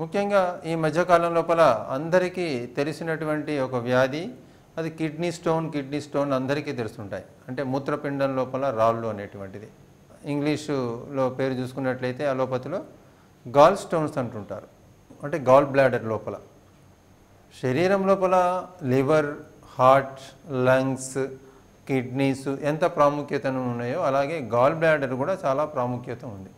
ముఖ్యంగా ఈ మధ్యకాలం లోపల అందరికీ తెలిసినటువంటి ఒక వ్యాధి అది కిడ్నీ స్టోన్ కిడ్నీ స్టోన్ అందరికీ తెలుస్తుంటాయి. అంటే మూత్రపిండం లోపల రాళ్ళు అనేటువంటిది. ఇంగ్లీషులో పేరు చూసుకున్నట్లయితే అలోపతిలో గాల్ స్టోన్స్ అంటుంటారు. అంటే గాల్ బ్లాడర్ లోపల. శరీరం లోపల లివర్ హార్ట్ లంగ్స్ కిడ్నీస్ ఎంత ప్రాముఖ్యతను ఉన్నాయో అలాగే గాల్ బ్లాడర్ కూడా చాలా ప్రాముఖ్యత ఉంది.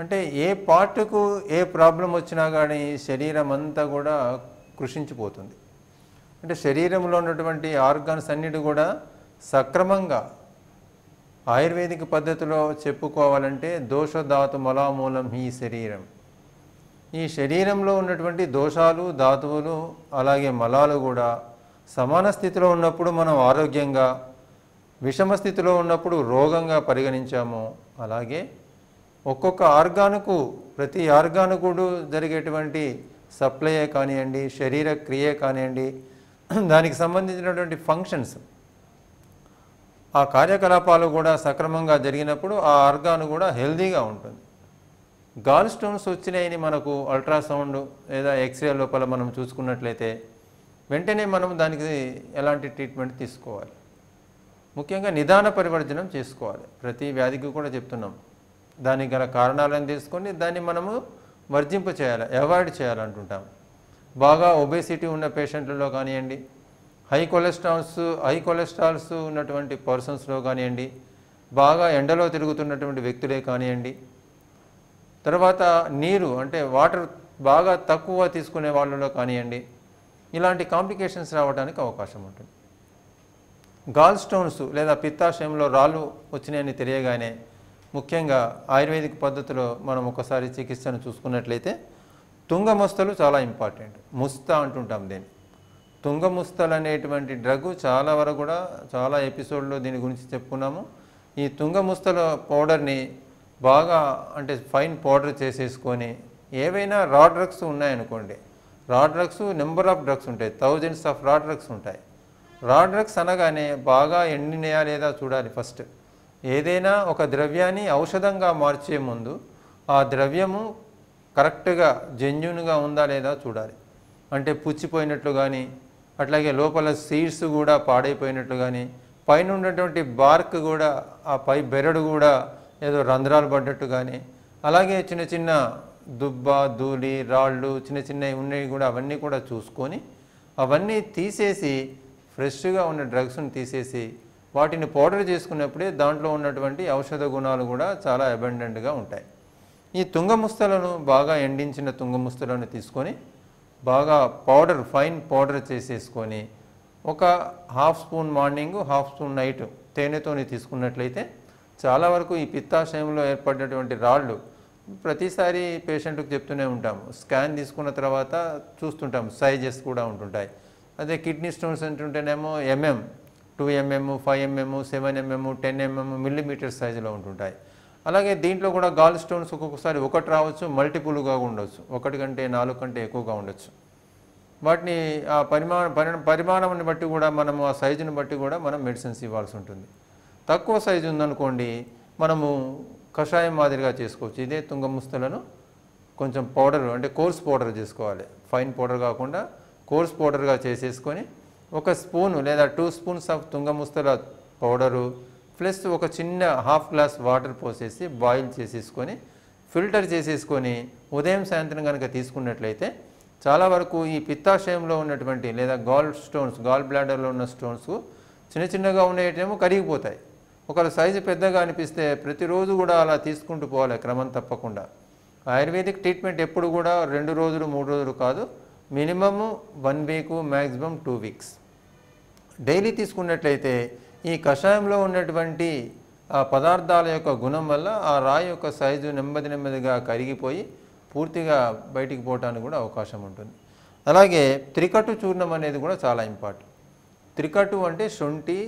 అంటే ఏ పార్ట్కు ఏ ప్రాబ్లం వచ్చినా కానీ శరీరం అంతా కూడా కృషించిపోతుంది. అంటే శరీరంలో ఉన్నటువంటి ఆర్గాన్స్ అన్నిటి కూడా సక్రమంగా ఆయుర్వేదిక పద్ధతిలో చెప్పుకోవాలంటే దోషధాతు మలామూలం ఈ శరీరం. ఈ శరీరంలో ఉన్నటువంటి దోషాలు ధాతువులు అలాగే మలాలు కూడా సమాన స్థితిలో ఉన్నప్పుడు మనం ఆరోగ్యంగా విషమ స్థితిలో ఉన్నప్పుడు రోగంగా పరిగణించాము. అలాగే ఒక్కొక్క ఆర్గానుకు ప్రతి ఆర్గానుకు జరిగేటువంటి సప్లయే కానివ్వండి శరీర క్రియే కానివ్వండి దానికి సంబంధించినటువంటి ఫంక్షన్స్ ఆ కార్యకలాపాలు కూడా సక్రమంగా జరిగినప్పుడు ఆ ఆర్గాను కూడా హెల్దీగా ఉంటుంది. గాల్ స్టోన్స్ వచ్చినాయని మనకు అల్ట్రాసౌండ్ లేదా ఎక్స్రే లోపల మనం చూసుకున్నట్లయితే వెంటనే మనం దానికి ఎలాంటి ట్రీట్మెంట్ తీసుకోవాలి? ముఖ్యంగా నిదాన పరివర్జనం చేసుకోవాలి. ప్రతి వ్యాధికి కూడా చెప్తున్నాం. దానికి గల కారణాలను తీసుకొని దాన్ని మనము వర్జింప చేయాలి అవాయిడ్ చేయాలంటుంటాం. బాగా ఒబేసిటీ ఉన్న పేషెంట్లలో కానివ్వండి హై కొలెస్ట్రాల్స్ హై కొలెస్ట్రాల్స్ ఉన్నటువంటి పర్సన్స్లో కానివ్వండి బాగా ఎండలో తిరుగుతున్నటువంటి వ్యక్తులే కానివ్వండి తర్వాత నీరు అంటే వాటర్ బాగా తక్కువ తీసుకునే వాళ్ళలో కానివ్వండి ఇలాంటి కాంప్లికేషన్స్ రావడానికి అవకాశం ఉంటుంది. గాల్ స్టోన్స్ లేదా పిత్తాశయంలో రాళ్ళు వచ్చినాయని తెలియగానే ముఖ్యంగా ఆయుర్వేదిక్ పద్ధతిలో మనం ఒకసారి చికిత్సను చూసుకున్నట్లయితే తుంగ ముస్తలు చాలా ఇంపార్టెంట్. ముస్తా అంటుంటాం దీన్ని. తుంగ ముస్తలు అనేటువంటి డ్రగ్ చాలా వరకు కూడా చాలా ఎపిసోడ్లో దీని గురించి చెప్పుకున్నాము. ఈ తుంగముస్తల పౌడర్ని బాగా అంటే ఫైన్ పౌడర్ చేసేసుకొని ఏవైనా రా డ్రగ్స్ ఉన్నాయనుకోండి. Raw drugs number of drugs ఉంటాయి. థౌజండ్స్ ఆఫ్ రా డ్రగ్స్ ఉంటాయి. రా డ్రగ్స్ అనగానే బాగా ఎండినయా లేదా చూడాలి ఫస్ట్. ఏదైనా ఒక ద్రవ్యాన్ని ఔషధంగా మార్చే ముందు ఆ ద్రవ్యము కరెక్ట్గా జెన్యున్గా ఉందా లేదా చూడాలి. అంటే పుచ్చిపోయినట్లు కానీ అట్లాగే లోపల సీడ్స్ కూడా పాడైపోయినట్లు కానీ పైన ఉన్నటువంటి బార్క్ కూడా ఆ పై బెరడు కూడా ఏదో రంధ్రాలు పడ్డట్టు కానీ అలాగే చిన్న చిన్న దుబ్బ ధూళి రాళ్ళు చిన్న చిన్నవి ఉన్నవి కూడా అవన్నీ కూడా చూసుకొని అవన్నీ తీసేసి ఫ్రెష్గా ఉన్న డ్రగ్స్ని తీసేసి వాటిని పౌడర్ చేసుకున్నప్పుడే దాంట్లో ఉన్నటువంటి ఔషధ గుణాలు కూడా చాలా అబండెంట్గా ఉంటాయి. ఈ తుంగముస్తలను బాగా ఎండించిన తుంగముస్తలను తీసుకొని బాగా పౌడర్ ఫైన్ పౌడర్ చేసేసుకొని ఒక half spoon morning half spoon night తేనెతోని తీసుకున్నట్లయితే చాలా వరకు ఈ పిత్తాశయంలో ఏర్పడినటువంటి రాళ్ళు ప్రతిసారి పేషెంట్కి చెప్తూనే ఉంటాము. స్కాన్ తీసుకున్న తర్వాత చూస్తుంటాము. సైజెస్ కూడా ఉంటుంటాయి. అదే కిడ్నీ స్టోన్స్ అంటుంటేనేమో MM two mm five mm seven mm ten mm millimetre సైజులో ఉంటుంటాయి. అలాగే దీంట్లో కూడా గాల్ స్టోన్స్ ఒక్కొక్కసారి ఒకటి రావచ్చు మల్టిపుల్గా ఉండొచ్చు. ఒకటి కంటే నాలుగు కంటే ఎక్కువగా ఉండొచ్చు. వాటిని ఆ పరిమాణ పరి పరిమాణాన్ని బట్టి కూడా మనము ఆ సైజుని బట్టి కూడా మనం మెడిసిన్స్ ఇవ్వాల్సి ఉంటుంది. తక్కువ సైజు ఉందనుకోండి మనము కషాయం మాదిరిగా చేసుకోవచ్చు. ఇదే తుంగముస్తలను కొంచెం పౌడర్ అంటే కోర్స్ పౌడర్ చేసుకోవాలి. ఫైన్ పౌడర్ కాకుండా కోర్స్ పౌడర్గా చేసేసుకొని ఒక స్పూన్ లేదా టూ స్పూన్స్ ఆఫ్ తుంగముస్తల పౌడరు ప్లస్ ఒక చిన్న హాఫ్ గ్లాస్ వాటర్ పోసేసి బాయిల్ చేసేసుకొని ఫిల్టర్ చేసేసుకొని ఉదయం సాయంత్రం కనుక తీసుకున్నట్లయితే చాలా వరకు ఈ పిత్తాశయంలో ఉన్నటువంటి లేదా గాల్ స్టోన్స్ గాల్ బ్లాడర్లో ఉన్న స్టోన్స్ చిన్న చిన్నగా ఉండేటేమో కరిగిపోతాయి. ఒకవేళ సైజు పెద్దగా అనిపిస్తే ప్రతిరోజు కూడా అలా తీసుకుంటూ పోవాలి క్రమం తప్పకుండా. ఆయుర్వేదిక్ ట్రీట్మెంట్ ఎప్పుడు కూడా రెండు రోజులు మూడు రోజులు కాదు minimum one week maximum two weeks. Daily తీసుకున్నట్లయితే ఈ కషాయంలో ఉన్నటువంటి ఆ పదార్థాల యొక్క గుణం వల్ల ఆ రాయి యొక్క సైజు నెమ్మది నెమ్మదిగా కరిగిపోయి పూర్తిగా బయటికి పోవటానికి కూడా అవకాశం ఉంటుంది. అలాగే త్రికటు చూర్ణం అనేది కూడా చాలా ఇంపార్టెంట్. త్రికటు అంటే శొంఠి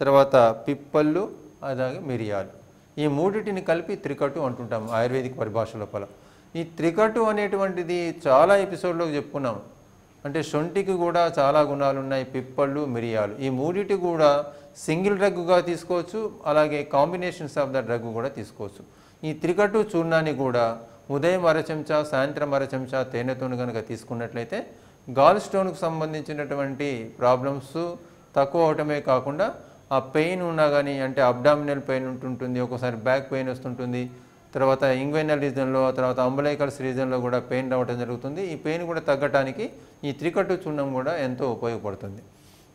తర్వాత పిప్పళ్ళు అలాగే మిరియాలు. ఈ మూడిటిని కలిపి త్రికటు అంటుంటాం ఆయుర్వేదిక పరిభాష లోపల ఈ త్రికటు అనేటువంటిది చాలా ఎపిసోడ్లో చెప్పుకున్నాం. అంటే శొంఠికి కూడా చాలా గుణాలు ఉన్నాయి పిప్పళ్ళు మిరియాలు. ఈ మూడిటి కూడా సింగిల్ డ్రగ్గా తీసుకోవచ్చు అలాగే కాంబినేషన్స్ ఆఫ్ ద డ్రగ్ కూడా తీసుకోవచ్చు. ఈ త్రికటు చూర్ణాన్ని కూడా ఉదయం అరచెంచా సాయంత్రం అరచెంచా తేనెతోను కనుక తీసుకున్నట్లయితే గాల్ స్టోన్కు సంబంధించినటువంటి ప్రాబ్లమ్స్ తక్కువ అవటమే కాకుండా ఆ పెయిన్ ఉన్నా కానీ అంటే అబ్డామినల్ పెయిన్ ఉంటుంటుంది ఒక్కోసారి బ్యాక్ పెయిన్ వస్తుంటుంది తర్వాత ఇంగ్వెనల్ రీజన్లో తర్వాత అంబలైకల్స్ రీజన్లో కూడా పెయిన్ రావడం జరుగుతుంది. ఈ పెయిన్ కూడా తగ్గటానికి ఈ త్రికట్టు చూర్ణం కూడా ఎంతో ఉపయోగపడుతుంది.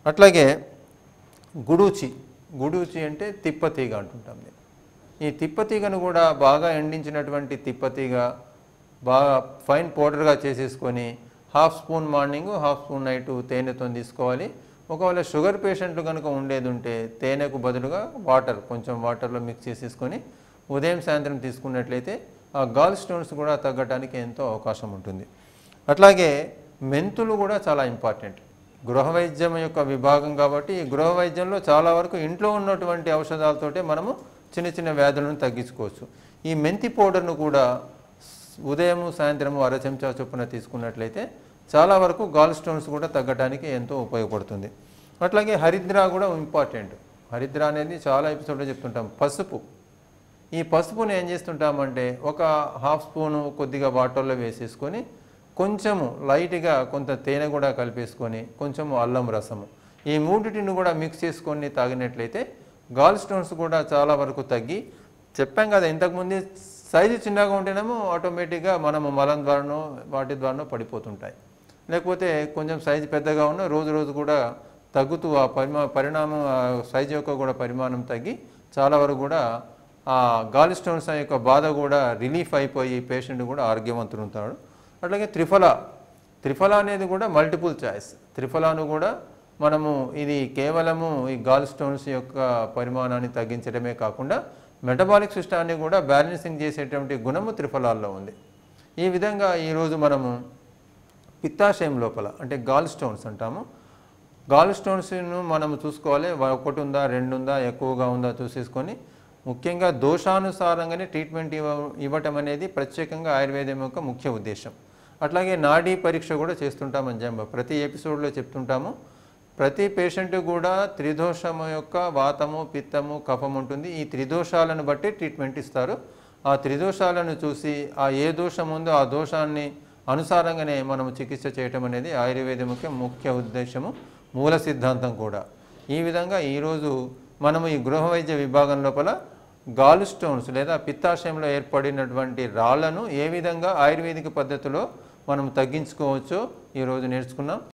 అట్లాగే గుడూచి గుడూచి అంటే తిప్పతీగ అంటుంటాం ఈ తిప్పతీగను కూడా బాగా ఎండించినటువంటి తిప్పతీగ బాగా ఫైన్ పౌడర్గా చేసేసుకొని half spoon morning half spoon night తేనెతో తీసుకోవాలి. ఒకవేళ షుగర్ పేషెంట్లు కనుక ఉండేది ఉంటే తేనెకు బదులుగా వాటర్ కొంచెం వాటర్లో మిక్స్ చేసేసుకొని ఉదయం సాయంత్రం తీసుకున్నట్లయితే ఆ గాల్ స్టోన్స్ కూడా తగ్గడానికి ఎంతో అవకాశం ఉంటుంది. అట్లాగే మెంతులు కూడా చాలా ఇంపార్టెంట్. గృహ వైద్యం యొక్క విభాగం కాబట్టి ఈ గృహ వైద్యంలో చాలా వరకు ఇంట్లో ఉన్నటువంటి ఔషధాలతోటే మనము చిన్న చిన్న వ్యాధులను తగ్గించుకోవచ్చు. ఈ మెంతి పౌడర్ను కూడా ఉదయం సాయంత్రము అర చెంచా చొప్పున తీసుకున్నట్లయితే చాలా వరకు గాల్ స్టోన్స్ కూడా తగ్గడానికి ఎంతో ఉపయోగపడుతుంది. అట్లాగే హరిద్ర కూడా ఇంపార్టెంట్. హరిద్ర అనేది చాలా ఎపిసోడ్లో చెప్తుంటాం. పసుపు. ఈ పసుపుని ఏం చేస్తుంటామంటే ఒక హాఫ్ స్పూను కొద్దిగా వాటర్లో వేసేసుకొని కొంచెము లైట్గా కొంత తేనె కూడా కలిపేసుకొని కొంచెము అల్లం రసము. ఈ మూడింటిని కూడా మిక్స్ చేసుకొని తాగినట్లయితే గాల్ స్టోన్స్ కూడా చాలా వరకు తగ్గి చెప్పాం కదా ఇంతకుముందు సైజు చిన్నగా ఉంటేనేమో ఆటోమేటిక్గా మనము మలం ద్వారానో వాటి ద్వారానో పడిపోతుంటాయి. లేకపోతే కొంచెం సైజు పెద్దగా ఉన్న రోజు రోజు కూడా తగ్గుతూ ఆ పరిమా పరిణామం ఆ సైజు యొక్క కూడా పరిమాణం తగ్గి చాలా వరకు కూడా ఆ గాలి స్టోన్స్ యొక్క బాధ కూడా రిలీఫ్ అయిపోయి పేషెంట్ కూడా ఆరోగ్యవంతుడు ఉంటాడు అట్లాగే త్రిఫల త్రిఫల అనేది కూడా మల్టిపుల్ చాయిస్ త్రిఫలాను కూడా మనము ఇది కేవలము ఈ గాల్ స్టోన్స్ యొక్క పరిమాణాన్ని తగ్గించడమే కాకుండా మెటబాలిక్ సిస్టాన్ని కూడా బ్యాలెన్సింగ్ చేసేటువంటి గుణము త్రిఫలాల్లో ఉంది. ఈ విధంగా ఈరోజు మనము పిత్తాశయం లోపల అంటే గాల్ స్టోన్స్ అంటాము. గాల్ స్టోన్స్ను మనం చూసుకోవాలి. ఒకటి ఉందా రెండు ఉందా ఎక్కువగా ఉందా చూసేసుకొని ముఖ్యంగా దోషానుసారంగానే ట్రీట్మెంట్ ఇవ్వ ఇవ్వటం అనేది ప్రత్యేకంగా ఆయుర్వేదం యొక్క ముఖ్య ఉద్దేశం. అట్లాగే నాడీ పరీక్ష కూడా చేస్తుంటామని జంబ ప్రతి ఎపిసోడ్లో చెప్తుంటాము. ప్రతి పేషెంట్ కూడా త్రిదోషము యొక్క వాతము పిత్తము కఫం ఉంటుంది. ఈ త్రిదోషాలను బట్టి ట్రీట్మెంట్ ఇస్తారు. ఆ త్రిదోషాలను చూసి ఆ ఏ దోషం ఉందో ఆ దోషాన్ని అనుసారంగానే మనం చికిత్స చేయటం అనేది ఆయుర్వేదం యొక్క ముఖ్య ఉద్దేశము మూల సిద్ధాంతం కూడా. ఈ విధంగా ఈరోజు మనము ఈ గృహ వైద్య విభాగం లోపల గాల్ స్టోన్స్ లేదా పిత్తాశయంలో ఏర్పడినటువంటి రాళ్ళను ఏ విధంగా ఆయుర్వేదిక పద్ధతిలో మనం తగ్గించుకోవచ్చో. ఈరోజు నేర్చుకున్నాం.